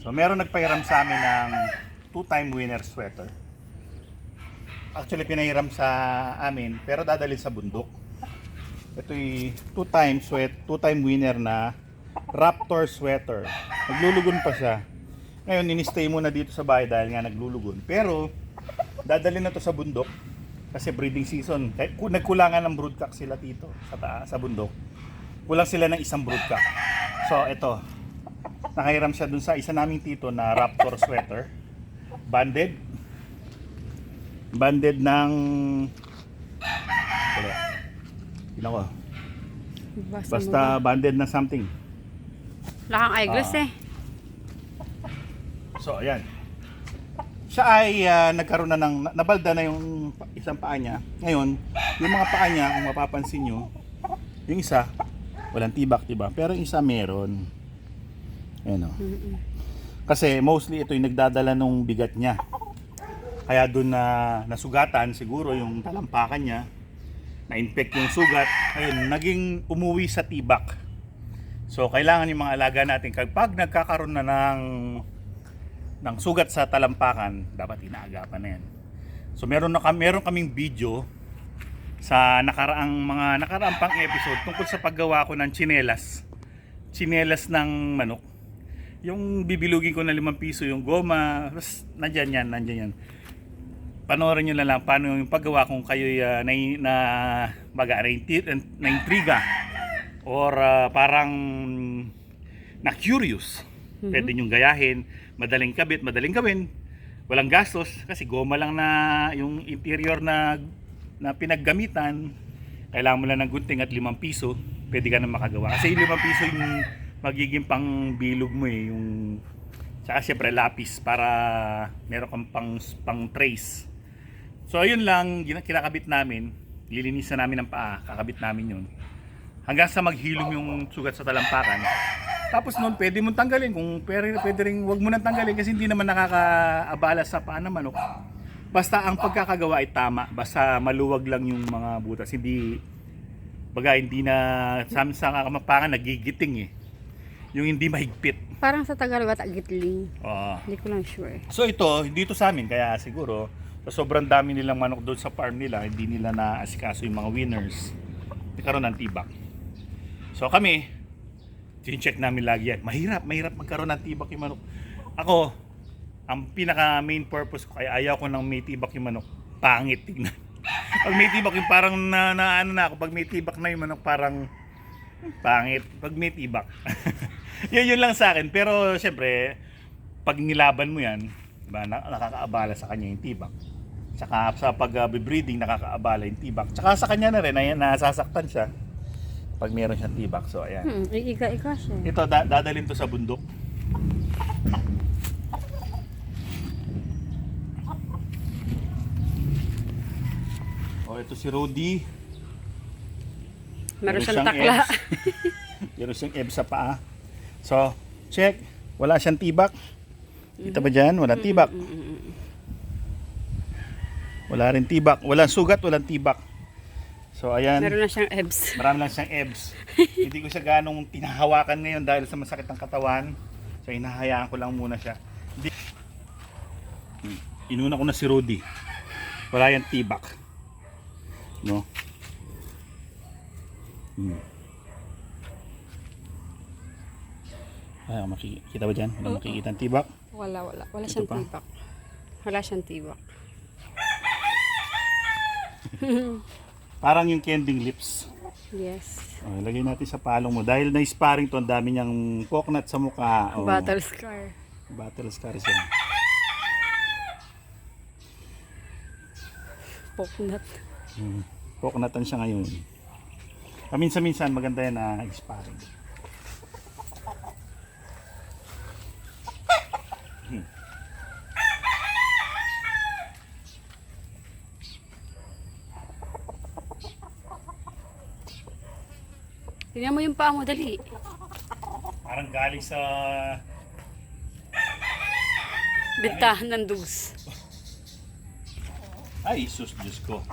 So meron nagpahiram sa amin ng two-time winner sweater. Actually pinahiram sa amin pero dadalhin sa bundok. Ito'y two-time sweat, two-time winner na Raptor sweater. Naglulugon pa siya. Ngayon, ini-stay muna dito sa bahay dahil nga naglulugon. Pero, dadalhin na to sa bundok kasi breeding season. Nagkulangan ng broodcock sila dito sa taas, sa bundok. Kulang sila ng isang broodcock. So, ito. Nakahiram siya dun sa isa naming tito na Raptor sweater. Banded. Banded ng... Wala. Tingnan ko. Basta, Basta banded na something. Wala kang eyeglass Ah. eh. So, ayan. Siya ay ah, nagkaroon na ng, nabalda na yung isang paa niya. Ngayon, yung mga paa niya, kung mapapansin nyo, yung isa, walang tibak, diba? Pero yung isa meron. Ayan. Kasi mostly ito yung nagdadala nung bigat niya. Kaya doon na nasugatan siguro yung talampakan niya, na-infect yung sugat, ayun, naging umuwi sa tibak. So kailangan yung mga alaga natin kapag nagkakaroon na ng ng sugat sa talampakan, dapat inaagapan na yan. So meron na kami, meron kaming video sa nakaraang mga nakaraang pang episode tungkol sa paggawa ko ng tsinelas. Tsinelas ng manok yung bibilugin ko na limang piso yung goma, tapos nandyan yan, nandyan yan. Panoorin nyo na lang paano yung paggawa kung kayo uh, na, na, baga, na, na intriga or ah, parang na curious. Pwede nyo gayahin, madaling kabit, madaling gawin, walang gastos kasi goma lang na yung interior na na pinaggamitan kailangan mo lang ng gunting at limang piso pwede ka na makagawa kasi yung limang piso yung magiging pang bilog mo eh yung saka syempre lapis para meron kang pang, pang trace. So ayun lang kinakabit namin. Lilinisan namin ng paa kakabit namin yun. Hanggang sa maghilom yung sugat sa talampakan. Tapos noon pwede mong tanggalin. Kung pwede, pwede rin wag mo nang tanggalin kasi hindi naman nakakaabala sa paa ng manok basta ang pagkakagawa ay tama. Basta maluwag lang yung mga butas. Hindi baga hindi na sa amin sa kamapangan nagigiting eh yung hindi mahigpit Parang sa Tagalog at Agitling. Oo. Hindi ko lang sure. So ito, dito sa amin, kaya siguro, sa sobrang dami nilang manok doon sa farm nila, hindi nila naasikaso yung mga winners. Nagkaroon ng tibak. So kami, check namin lagi yan. Mahirap, mahirap magkaroon ng tibak yung manok. Ako, ang pinaka main purpose ko, kaya ayaw ko ng may tibak yung manok, pangit tignan. pag may tibak yung parang na, na ano na ako, pag may tibak na yung manok parang pangit. Pag may tibak. yun, yun lang sa akin. Pero syempre, pag nilaban mo yan, diba, na, nakakaabala sa kanya yung tibak. Tsaka sa pag-breeding, nakakaabala yung tibak. Tsaka sa kanya na rin, ay, nasasaktan siya pag meron siyang tibak. So, ayan. Hmm, iika-ika siya. Ito, da- dadalhin to sa bundok. Oh, ito si Rudy. Meron siyang takla. meron siyang ebs sa paa. So, check. Wala siyang tibak. Kita ba dyan? Walang tibak. Wala rin tibak. Walang sugat, walang tibak. So, ayan. Meron na siyang ebs. Marami lang siyang ebs. Hindi ko siya ganong tinahawakan ngayon dahil sa masakit ng katawan. So, hinahayaan ko lang muna siya. Hindi. Hmm. Inuna ko na si Rudy. Wala yung tibak. No? Hmm. Ay, makikita ba dyan? Wala makikita ang tibak. Wala, wala. Wala Ito siyang pa? tibak. Wala siyang tibak. Parang yung kending lips. Yes. Oh, lagay natin sa palong mo. Dahil na-sparring to, ang dami niyang coconut sa mukha. Oh. Battle scar. Battle scars yan. Poknut. Hmm. Coconutan siya ngayon. Paminsan-minsan maganda yan na sparring. Hmm. Tingnan mo yung paa mo, dali. Parang galing sa Bintahan ng dugs. Ay, sus, Diyos ko.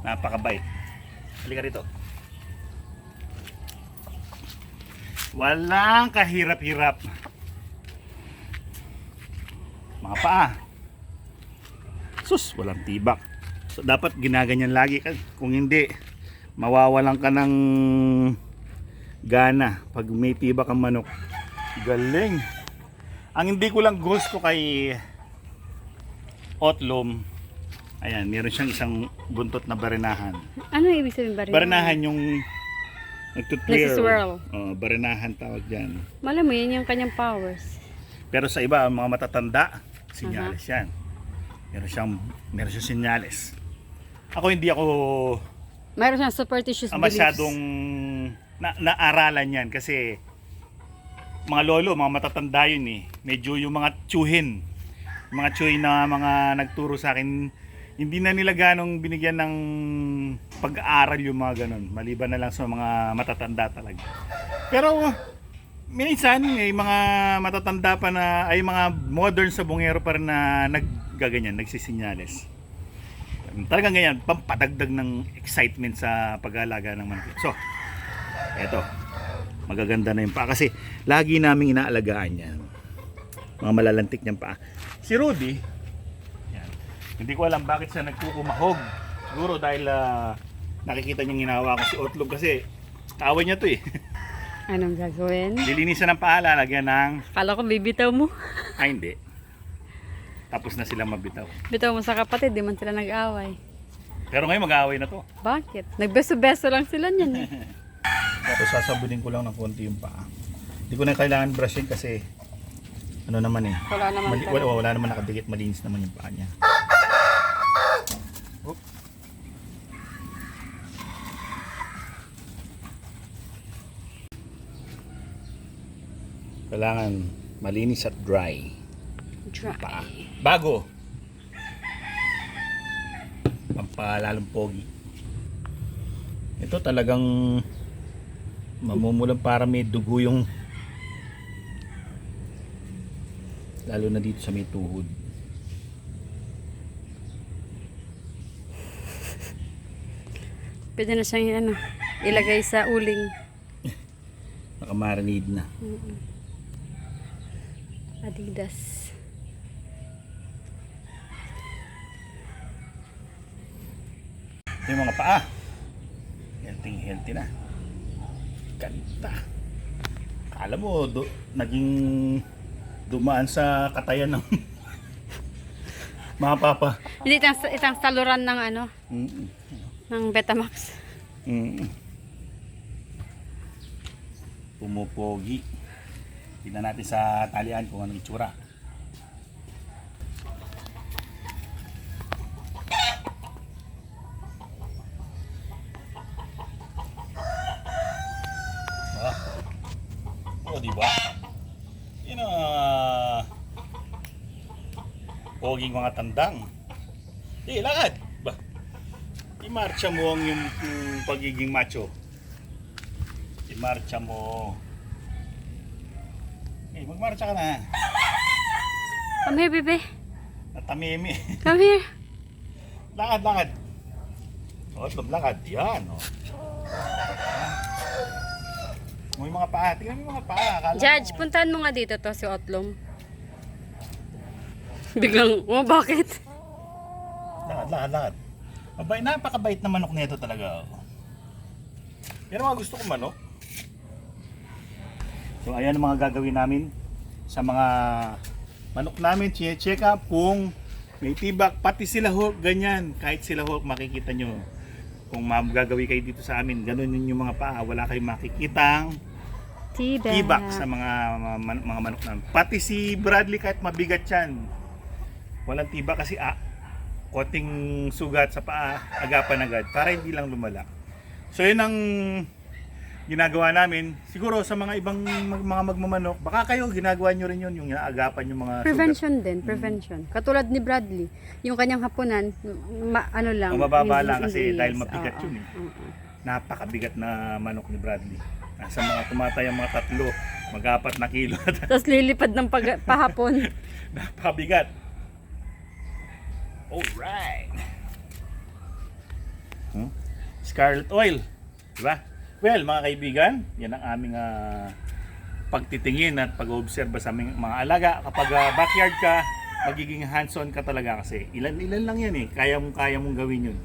Napakabait. Halika rito. Walang kahirap-hirap. mga paa. Sus, walang tibak. So, dapat ginaganyan lagi. Kung hindi, mawawalan ka ng gana pag may tibak ang manok. Galing. Ang hindi ko lang gusto kay Otlom, ayan, meron siyang isang buntot na barinahan. Ano ibig sabihin ba rin? Barinahan yung nagtutwirl. Nagsiswirl. Oh, barinahan tawag dyan. Malam mo, yun yung kanyang powers. Pero sa iba, ang mga matatanda, sinyales yan. Meron siyang, meron siyang sinyales. Ako hindi ako Mayroon siyang superstitious ah, beliefs. masyadong na, naaralan yan kasi mga lolo, mga matatanda yun eh. Medyo yung mga tsuhin, yung mga tsuhin na mga nagturo sa akin, hindi na nila ganong binigyan ng pag-aaral yung mga ganon. Maliban na lang sa mga matatanda talaga. Pero minsan may mga matatanda pa na ay mga modern sa bungero pa rin na naggaganyan, nagsisinyales. Talagang ganyan, pampadagdag ng excitement sa pag-aalaga ng manok. So, eto, magaganda na yung paa kasi lagi naming inaalagaan yan. Mga malalantik niyang paa. Si Rudy, yan, hindi ko alam bakit siya nagkukumahog. Siguro dahil ah, nakikita niyang ginawa ko si Otlog kasi kaaway niya to eh. Anong gagawin? Lilinisan ng paa, lalagyan ng... Kala ko bibitaw mo. Ay, hindi. Tapos na sila mabitaw. Bitaw mo sa kapatid, di man sila nag-away. Pero ngayon mag-aaway na to. Bakit? Nagbeso-beso lang sila niyan eh. Tapos sasabunin ko lang ng konti yung paa. Hindi ko na kailangan brushin kasi ano naman eh. Wala naman Mali, wala, wala naman nakadikit, malinis naman yung paa niya. Oop. Kailangan malinis at dry. Paa. Dry. Bago. Pampalalong pogi. Ito talagang mamumulang para may dugo yung lalo na dito sa may tuhod. Pwede na siyang ano, ilagay sa uling. Nakamarinade na. Adidas. Yung mga paa. Healthy healthy na. Ganda. Kala mo do, naging dumaan sa katayan ng mga papa. Hindi itang, itang saluran ng ano, Mm, ng Betamax. mm. Pumupogi. Tignan natin sa talian kung anong itsura. Ah. Oh, di ba? Yun ang ah, poging mga tandang. Eh, lakad. Ba? Imarcha mo ang yung, yung pagiging macho. Imarcha mo. Eh, magmarcha ka na. Come here, bebe. Natamimi. Come here. lakad, lakad. O, oh, lakad. Yan, o. Oh. Mo yung mga paa. Tingnan mo yung mga paa. Akala Judge, mo- puntahan mo nga dito to si Otlom. Biglang, oh bakit? Lakad, lakad, lakad. Mabay, napakabait na manok nito talaga. oh. Yan ang mga gusto kong manok. So ayan ang mga gagawin namin sa mga manok namin. Check up kung may tibak. Pati sila ho, ganyan. Kahit sila ho, makikita nyo. Kung ma'am gagawin kayo dito sa amin, ganun yun yung mga paa. Wala kayong makikitang Tibak. tibak sa mga mga, mga manok namin. Pati si Bradley kahit mabigat yan. Walang tibak kasi ah, konting sugat sa paa, agapan agad para hindi lang lumala. So yun ang ginagawa namin. Siguro sa mga ibang mag- mga magmamanok, baka kayo ginagawa nyo rin yun, yung agapan yung mga sugat. Prevention din, prevention. Katulad ni Bradley, yung kanyang hapunan, ma- ano lang. Ang mababa lang kasi dahil mabigat Oo, yun eh. oo. Napakabigat na manok ni Bradley. Nasa mga tumatay ang mga tatlo, mag-apat na kilo. Tapos lilipad ng pag- pahapon. Napakabigat. Alright. Hmm? Scarlet oil. Diba? Well, mga kaibigan, yan ang aming ah, pagtitingin at pag-oobserba sa aming mga alaga. Kapag ah, backyard ka, magiging hands-on ka talaga kasi ilan-ilan lang yan eh. Kaya mong kaya mong gawin yun.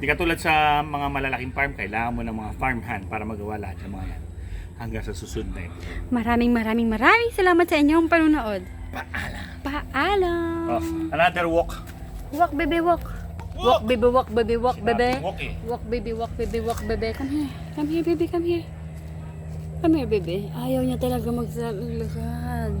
Di katulad sa mga malalaking farm, kailangan mo ng mga farm hand para magawa lahat ng mga yan. Hanggang sa susunod na episode. Maraming maraming maraming salamat sa inyong panunood. Paalam! Paalam! Oh, another walk. Walk, baby, walk. Walk, baby, walk, baby, walk, baby. Sinabing walk eh. Walk, baby, walk, baby, walk, baby. Come here. Come here, baby, come here. Come here, baby. Ayaw niya talaga magsalakad.